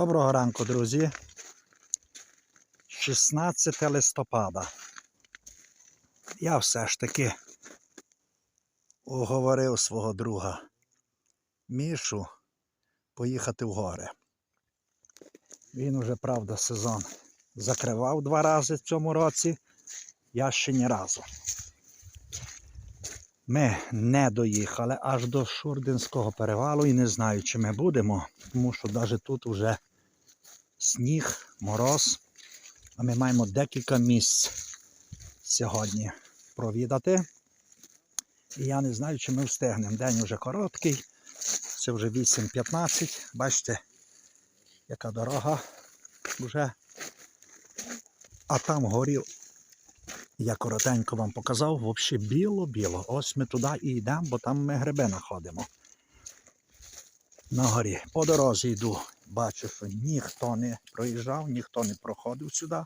Доброго ранку, друзі. 16 листопада. Я все ж таки уговорив свого друга Мішу поїхати в гори. Він уже, правда, сезон закривав два рази в цьому році. Я ще ні разу. Ми не доїхали аж до Шурдинського перевалу і не знаю, чи ми будемо, тому що навіть тут вже сніг, мороз. А ми маємо декілька місць сьогодні провідати. І я не знаю, чи ми встигнемо. День вже короткий, це вже 8.15. Бачите, яка дорога вже. А там горів я коротенько вам показав, взагалі біло-біло. Ось ми туди і йдемо, бо там ми гриби знаходимо. На горі. По дорозі йду. Бачу, що ніхто не проїжджав, ніхто не проходив сюди.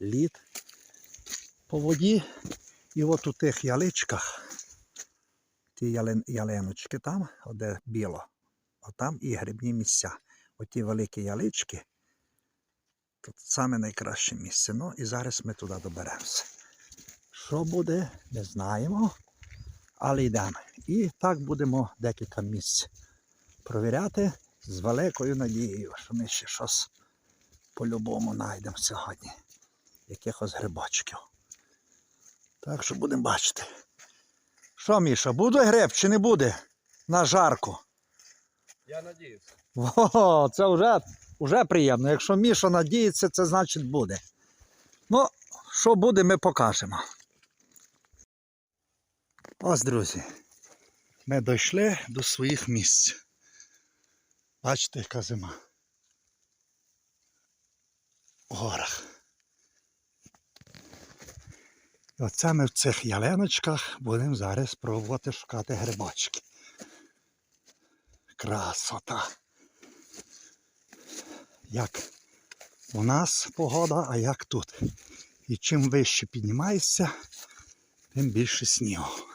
Лід по воді. І от у тих яличках, ті ялин, ялиночки там, де біло, а там і грибні місця. Оті великі ялички. Тут саме найкраще місце. Ну і зараз ми туди доберемося. Що буде, не знаємо, але йдемо. І так будемо декілька місць провіряти з великою надією, що ми ще щось по-любому знайдемо сьогодні. Якихось грибочків. Так що будемо бачити. Що, Міша, буде гриб чи не буде? На жарку. Я надіюся. О, це вже, вже приємно. Якщо Міша надіється, це значить буде. Ну, що буде, ми покажемо. Ось, друзі, ми дійшли до своїх місць. Бачите, яка зима. В горах. І оце ми в цих ялиночках будемо зараз пробувати шукати грибочки. Красота. Як у нас погода, а як тут. І чим вище піднімаєшся, тим більше снігу.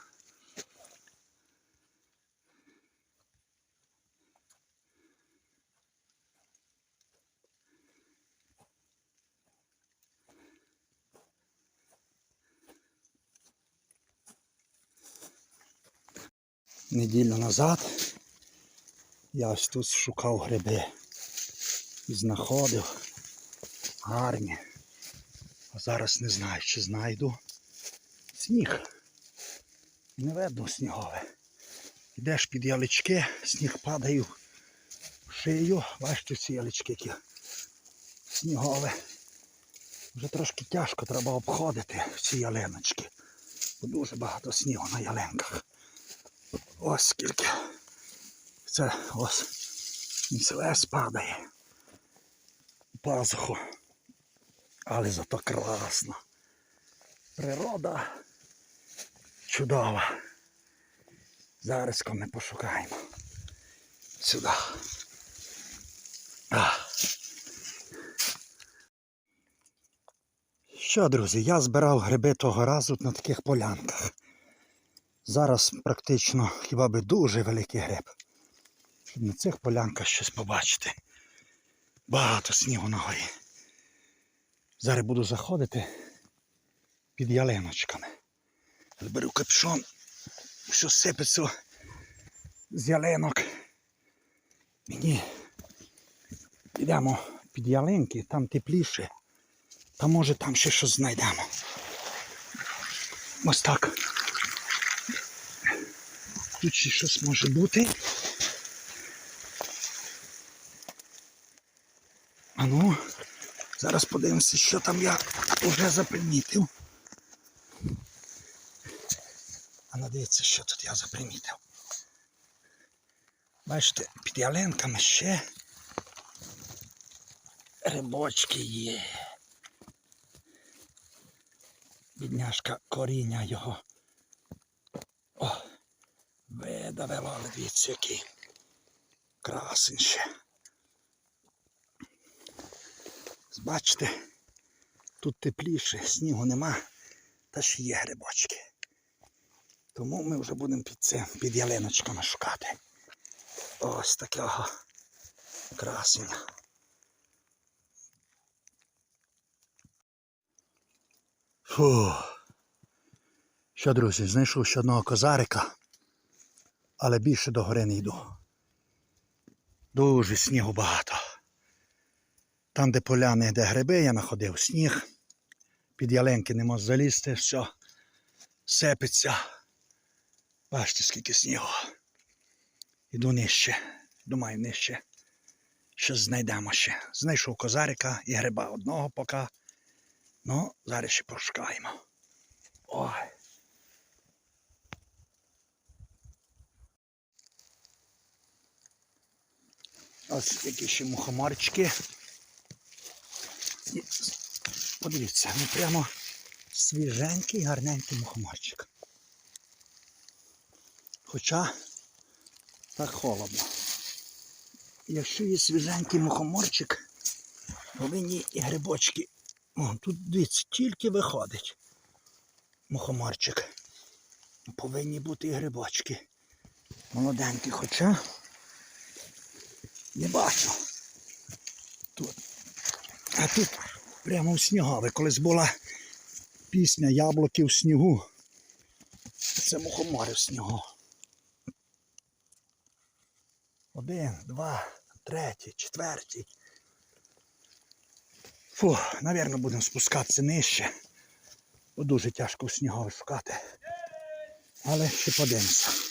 Неділю назад я ось тут шукав гриби знаходив гарні. А зараз не знаю, чи знайду сніг. Не видно снігове. Йдеш під ялички, сніг падає в шию. Бачите ці ялички, які снігове. Вже трошки тяжко треба обходити ці ялиночки. Бо дуже багато снігу на ялинках. Ось скільки. Це ось він падає. Пазуху. Але зато класно. Природа чудова. Зараз ми пошукаємо. Сюди. Що, друзі, я збирав гриби того разу на таких полянках. Зараз практично хіба би дуже великий гриб. Щоб на цих полянках щось побачити. Багато снігу на горі. Зараз буду заходити під ялиночками. Беру капшон, що сипеться з ялинок. Мені підемо під ялинки, там тепліше. Та може там ще щось знайдемо. Ось так. Тут ще щось може бути. А ну, зараз подивимося, що там я вже запримітив. А ну дивіться, що тут я запримітив. Бачите, під ялинками ще рибочки є. Бідняшка коріння його давивали, дивіться який. Красень ще. Бачите, тут тепліше, снігу нема, та ще є грибочки. Тому ми вже будемо під цим, під ялиночками шукати. Ось такого красення. Фу. Що, друзі, знайшов ще одного козарика але більше до гори не йду. Дуже снігу багато. Там, де поляни, де гриби, я знаходив сніг. Під ялинки не можу залізти, все сипеться. Бачите, скільки снігу. Іду нижче. Думаю, нижче. Щось знайдемо ще. Знайшов козарика і гриба одного поки. Ну, зараз ще пошукаємо. Ой. Ось які ще мухоморчики. І Подивіться, ну прямо свіженький, гарненький мухоморчик. Хоча так холодно. Якщо є свіженький мухоморчик, повинні і грибочки. О, тут дивіться, тільки виходить мухоморчик. Повинні бути і грибочки. Молоденькі, хоча не бачу. Тут. А тут прямо в снігові. Колись була пісня Яблуки в снігу. Це мухомори в снігу. Один, два, третій, четвертій. Фу, навірно, будемо спускатися нижче. Бо дуже тяжко в снігові шукати. Але ще подивимося.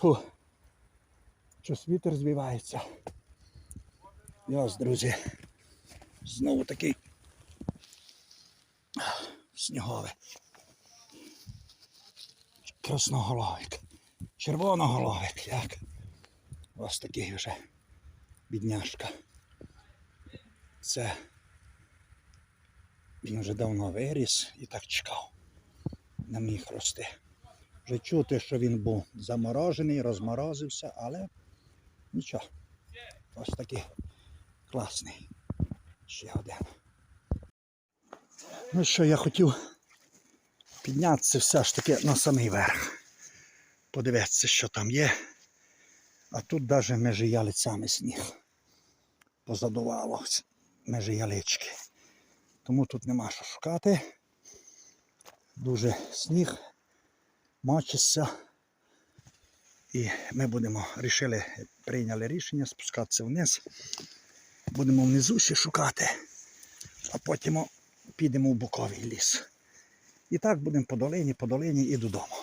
Фу. Щось вітер звівається. І ось, друзі. Знову такий сніговий. Красноголовик. Червоноголовик, як. Ось такий вже бідняшка. Це він вже давно виріс і так чекав. Не міг рости. Вже чути, що він був заморожений, розморозився, але нічого. Ось такий класний. Ще один. Ну що, я хотів піднятися все ж таки на самий верх. Подивитися, що там є. А тут навіть межі ялицями сніг. Позадувало межі ялички. Тому тут нема що шукати. Дуже сніг, мочиться. І ми будемо рішили, прийняли рішення спускатися вниз. Будемо внизу ще шукати, а потім підемо в боковий ліс. І так будемо по долині, по долині і додому.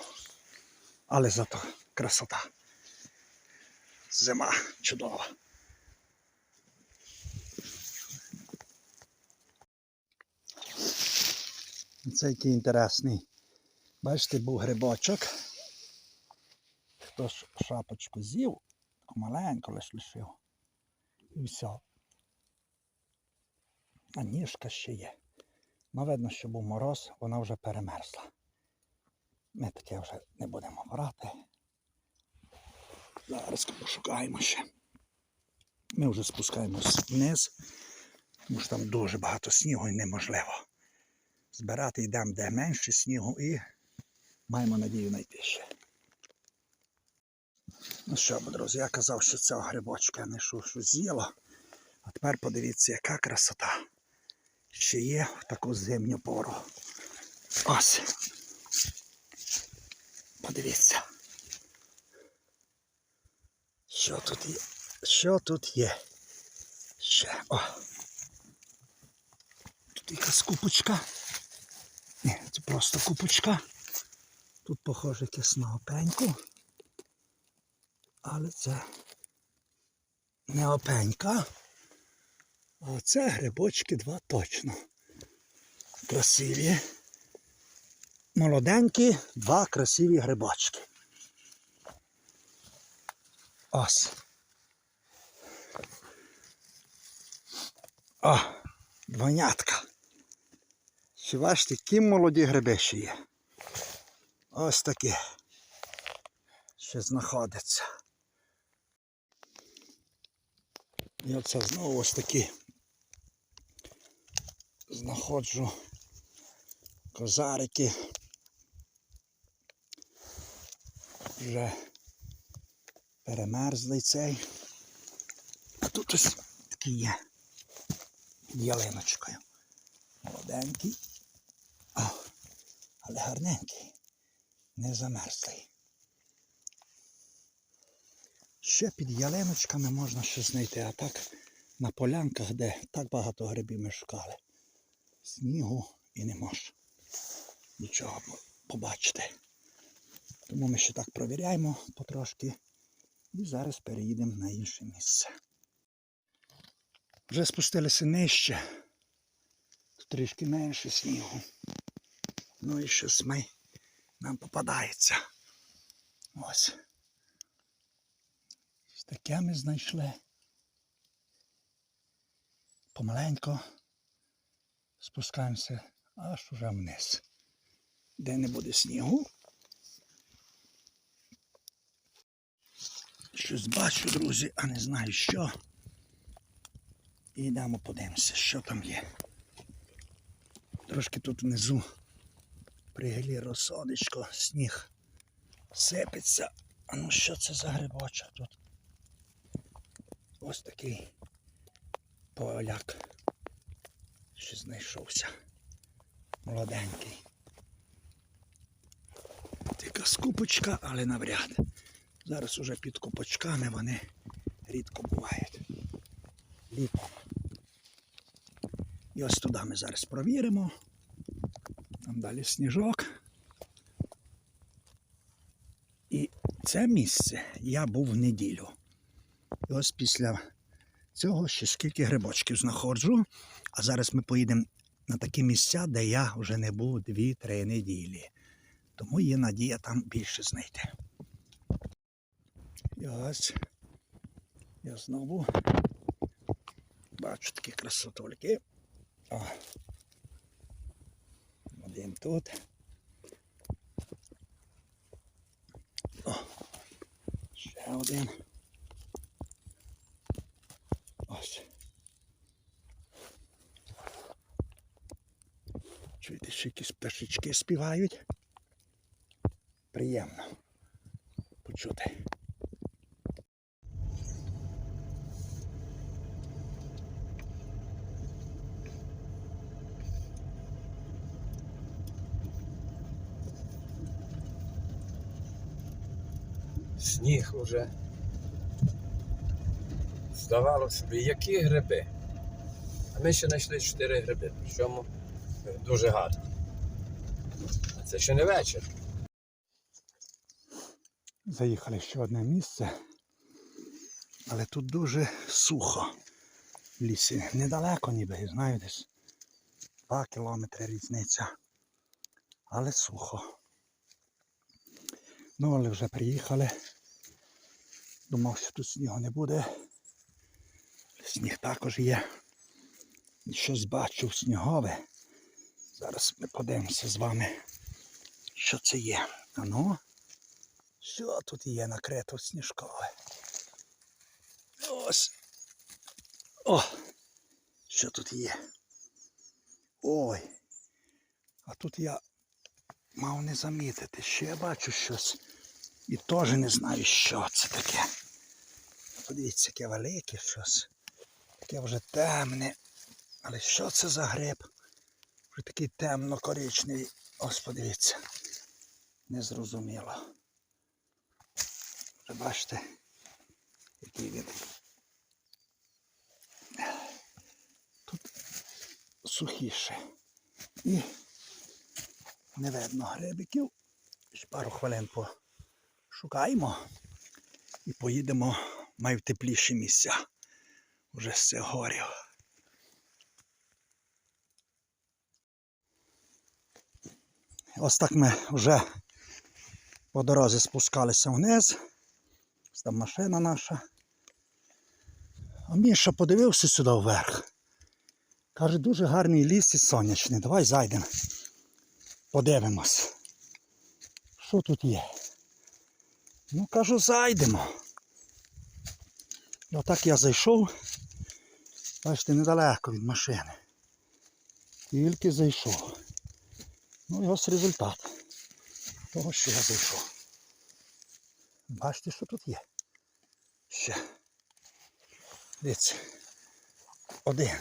Але зато красота. Зима чудова. Це який інтересний. Бачите, був грибочок. Хтось шапочку з'їв, таку маленьку лиш лишив. І все. А ніжка ще є. Ну, видно, що був мороз, вона вже перемерзла. Ми таке вже не будемо брати. Зараз пошукаємо ще. Ми вже спускаємось вниз, тому що там дуже багато снігу і неможливо. Збирати йдемо де менше снігу і маємо надію ще. Ну що, друзі, я казав, що цього грибочка знайшов, що з'їла. А тепер подивіться, яка красота. Ще є в таку зимню пору. Ось. Подивіться. Що тут є? Що тут є? Ще. О. Тут якась купочка. Ні, це просто купочка. Тут похоже якесь на опеньку. Але це не опенька. А це грибочки два точно. Красиві. Молоденькі, два красиві грибочки. Ось. О, двонятка. Ще бачите, які молоді гриби ще є. Ось такі. Ще знаходиться. І оце знову ось такі знаходжу козарики. Вже перемерзлий цей. А тут ось такі є. ялиночкою. Молоденький. Але гарненький. Не замерзлий. Ще під ялиночками можна щось знайти, а так на полянках, де так багато грибів ми шукали. Снігу і не можеш нічого побачити. Тому ми ще так провіряємо потрошки і зараз переїдемо на інше місце. Вже спустилися нижче, трішки менше снігу. Ну і щось ми, нам попадається. Ось. Таке ми знайшли. Помаленько спускаємося аж уже вниз. Де не буде снігу. Щось бачу, друзі, а не знаю що. І йдемо подивимося, що там є. Трошки тут внизу пригелі розсадочко, сніг сипеться. А ну що це за грибочок тут? Ось такий поляк. Що знайшовся. Молоденький. Така скупочка, але навряд. Зараз уже під купочками вони рідко бувають. Літом. І ось туди ми зараз провіримо. Далі сніжок. І це місце я був в неділю. І ось після цього ще скільки грибочків знаходжу. А зараз ми поїдемо на такі місця, де я вже не був 2-3 неділі. Тому є надія там більше знайти. І ось я знову бачу такі красотульки. О. Один тут. О. Ще один. Ось. Чуєте, ще якісь пташечки співають. Приємно почути. Сніг уже. Здавалося б, які гриби. А ми ще знайшли 4 гриби, причому дуже гарно. А це ще не вечір. Заїхали ще одне місце, але тут дуже сухо в лісі. Недалеко ніби, знаю, десь 2 кілометри різниця. Але сухо. Ну, але вже приїхали. Думав, що тут снігу не буде. Сніг також є. Щось бачу снігове. Зараз ми подивимося з вами, що це є. А. Що тут є накрито сніжкове? Ось. О! Що тут є? Ой. А тут я мав не замітити. Ще я бачу щось. І теж не знаю, що це таке. Подивіться, яке велике щось. Таке вже темне. Але що це за гриб? Вже такий темно-коричневий. Ось подивіться. Незрозуміло. Вже бачите, який він. Тут сухіше. І не видно грибиків. Ще пару хвилин пошукаємо і поїдемо май в тепліші місця. Уже з цих горів. Ось так ми вже по дорозі спускалися вниз. Ось Там машина наша. А Міша подивився сюди вверх. Каже, дуже гарний ліс і сонячний. Давай зайдемо. Подивимось. Що тут є? Ну, кажу, зайдемо. Ну, Отак я зайшов. Бачите, недалеко від машини. Тільки зайшов. Ну і ось результат того, що я зайшов. Бачите, що тут є? Ще. Дивіться. Один.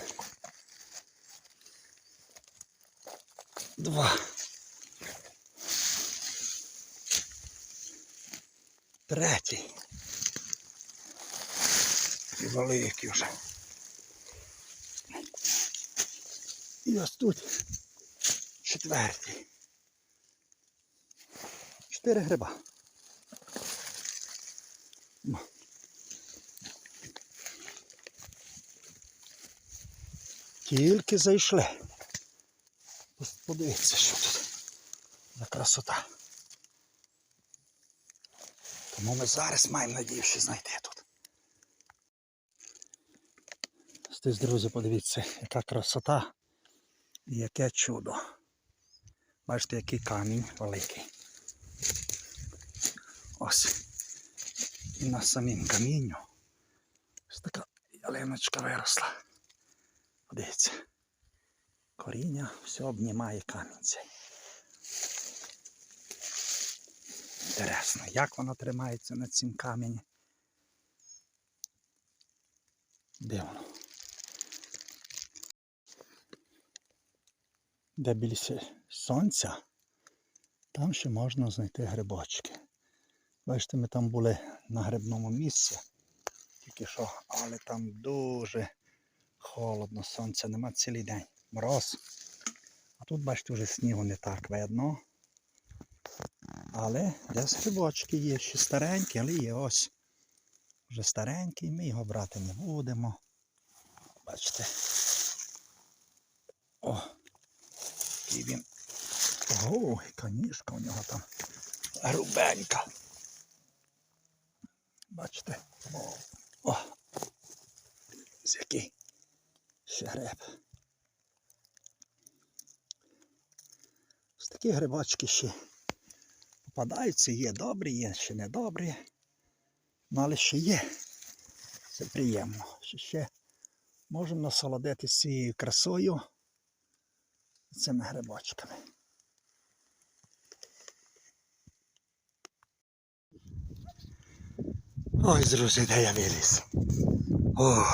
Два. Третій. І великий вже. І ось тут четвертий. Чотири гриба. Тільки зайшли. Подивіться, що тут за красота. Тому ми зараз маємо надію, що знайти тут. Ось, друзі, подивіться, яка красота і яке чудо. Бачите, який камінь великий. Ось. І на самім камінню ось така ялиночка виросла. Подивіться. Коріння все обнімає камінь цей. Інтересно, як воно тримається на цім камені. Де воно? Де більше сонця, там ще можна знайти грибочки. Бачите, ми там були на грибному місці, тільки що, але там дуже холодно, сонця нема цілий день. Мороз. А тут, бачите, вже снігу не так видно. Але десь грибочки є, ще старенькі, але є ось. Вже старенький, ми його брати не будемо. Бачите. О! Який він. Ого, яка ніжка у нього там грубенька. Бачите? О! З який ще гриб. Ось такі грибочки ще попадаються, є добрі, є ще недобрі. Ну, але ще є. Це приємно. Що ще можемо насолодитися цією красою цими грибочками. Ой, друзі, де я виліз. О,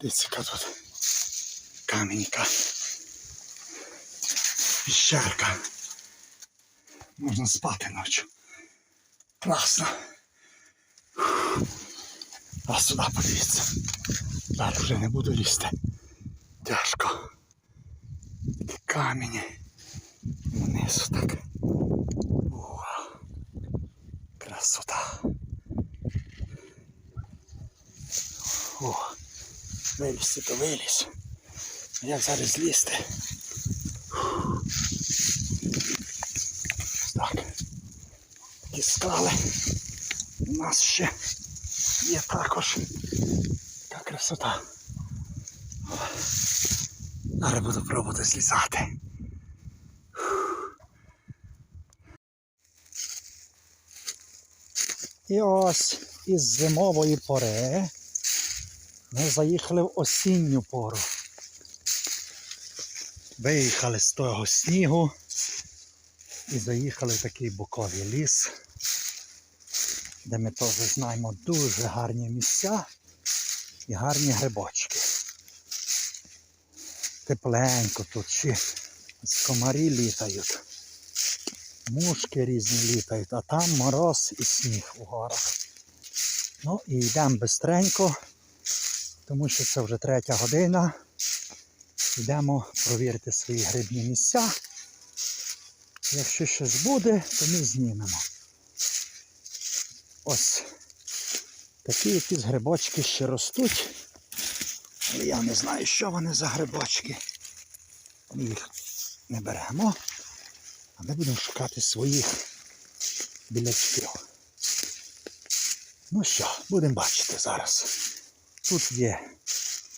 дивіться, яка тут камінька. Піщерка. Можна спати ночі. Класно. А сюди подивіться. Зараз вже не буду лізти. Тяжко. Такі камені. Внизу так. О, красота. О, вилізти то виліз. Як зараз злізти? Такі. У нас ще є також така красота. Зараз буду пробувати злізати. І ось із зимової пори ми заїхали в осінню пору. Виїхали з того снігу і заїхали в такий боковий ліс, де ми теж знаємо дуже гарні місця і гарні грибочки. Тепленько тут ще комарі літають, мушки різні літають, а там мороз і сніг у горах. Ну і йдемо бистренько, тому що це вже третя година. Йдемо провірити свої грибні місця. Якщо щось буде, то ми знімемо. Ось такі якісь грибочки ще ростуть. Але я не знаю, що вони за грибочки. Ми їх не беремо, а ми будемо шукати своїх білячків. Ну що, будемо бачити зараз. Тут є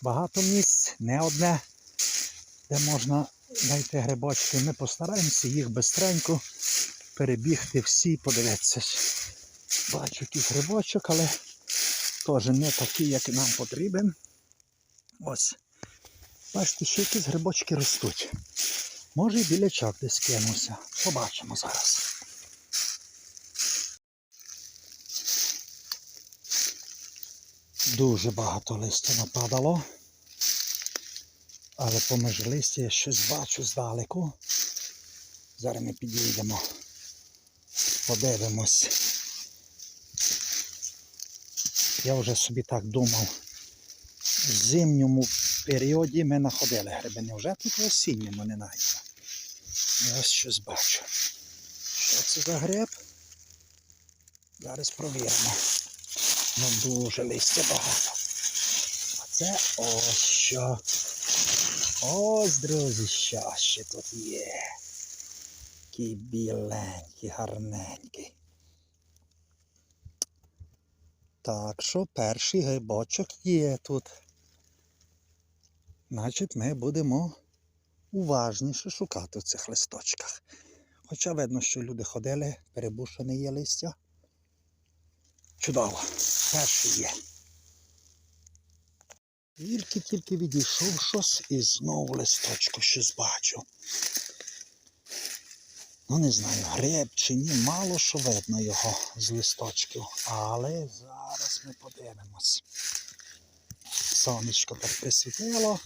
багато місць, не одне, де можна знайти грибочки. Ми постараємося їх бистренько перебігти всі, подивитися. Бачу якийсь грибочок, але теж не такий, як нам потрібен. Ось. Бачите, ще якісь грибочки ростуть. Може і білячок десь кинувся. Побачимо зараз. Дуже багато листя нападало. Але поміж листя я щось бачу здалеку. Зараз ми підійдемо, подивимось. Я вже собі так думав. В зимньому періоді ми знаходили гриби. Невже тут в осінньому не знайдемо? Я ось щось бачу. Що це за гриб? Зараз провіримо. Ну дуже листя багато. А це ось що. Ось, друзі, що ще тут є. Такий біленький, гарненький. Так що перший грибочок є тут. Значить, ми будемо уважніше шукати в цих листочках. Хоча видно, що люди ходили, перебушене є листя. Чудово, перший є. Тільки-тільки відійшов щось і знову листочку щось бачу. Ну, не знаю, гриб чи ні, мало що видно його з листочків. Але зараз ми подивимось. Сонечко так присвітило.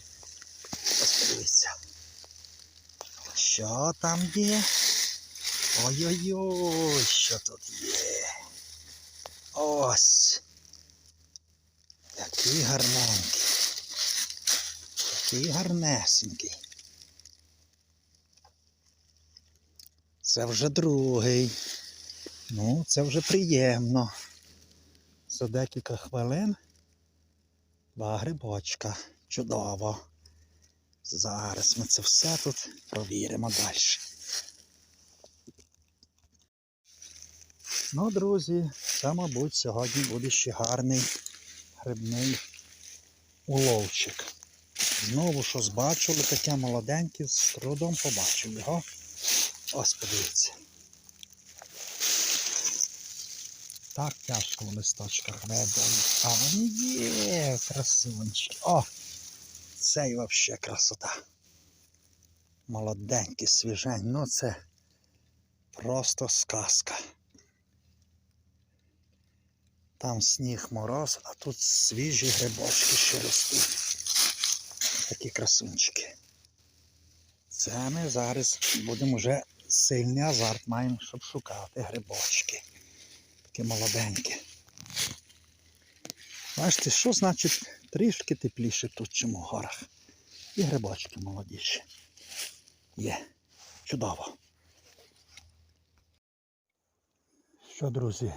Подивіться. Що там є? Ой-ой-ой, що тут є? Ось. Який гарненький. Який гарнесенький. Це вже другий. Ну, це вже приємно. За декілька хвилин два грибочка. Чудово. Зараз ми це все тут провіримо далі. Ну, друзі, це, мабуть, сьогодні буде ще гарний грибний уловчик. Знову щось бачили, таке молоденьке, з трудом побачив його. Ось подивіться. Так тяжко в листочках видно. А вони є, красунчики. О! Цей взагалі красота. Молоденький, свіжень. Ну це просто сказка. Там сніг мороз, а тут свіжі грибочки ще ростуть. Такі красунчики. Це ми зараз будемо вже сильний азарт маємо, щоб шукати грибочки. Такі молоденькі. Бачите, що значить трішки тепліше тут, чим у горах. І грибочки молодіші. Є. Чудово. Що, друзі?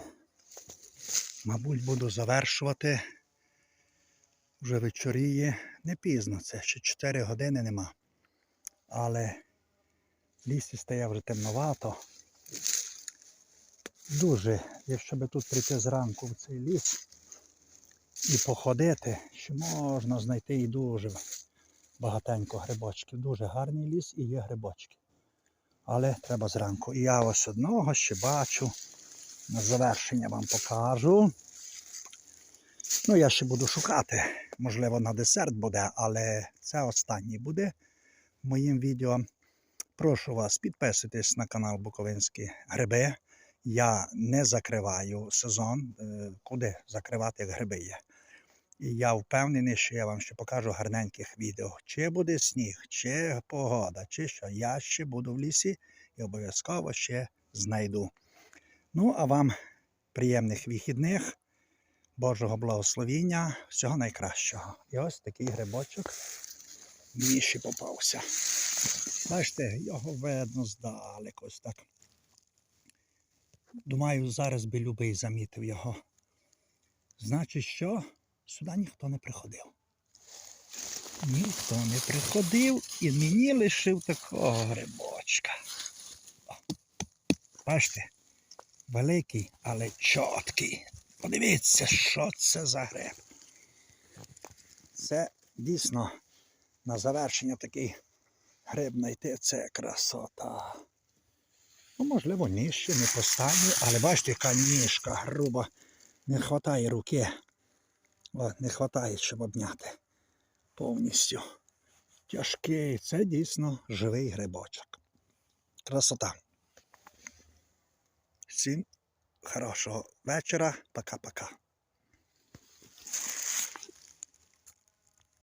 Мабуть, буду завершувати. Вже вечоріє. Не пізно це, ще 4 години нема. Але лісі стає вже темновато. Дуже, якщо би тут прийти зранку в цей ліс і походити, що можна знайти і дуже багатенько грибочків. Дуже гарний ліс і є грибочки. Але треба зранку. І я ось одного ще бачу. На завершення вам покажу. Ну, я ще буду шукати. Можливо, на десерт буде, але це останній буде в моїм відео. Прошу вас, підписуйтесь на канал Буковинські Гриби. Я не закриваю сезон, е, куди закривати гриби є. І я впевнений, що я вам ще покажу гарненьких відео. Чи буде сніг, чи погода, чи що. Я ще буду в лісі і обов'язково ще знайду. Ну, а вам приємних вихідних, Божого благословіння, всього найкращого. І ось такий грибочок ще попався. Бачите, його видно здалеку ось так. Думаю, зараз би любий замітив його. Значить, що сюди ніхто не приходив. Ніхто не приходив і мені лишив такого грибочка. О, Бачите? великий, але чіткий. Подивіться, що це за гриб. Це дійсно на завершення такий гриб знайти це красота. Ну, можливо, нижче не поставлю, але бачите, яка ніжка груба. Не вистачає руки. Не вистачає, щоб обняти повністю. Тяжкий, це дійсно живий грибочок. Красота. Всім хорошого вечора. Пока-пока.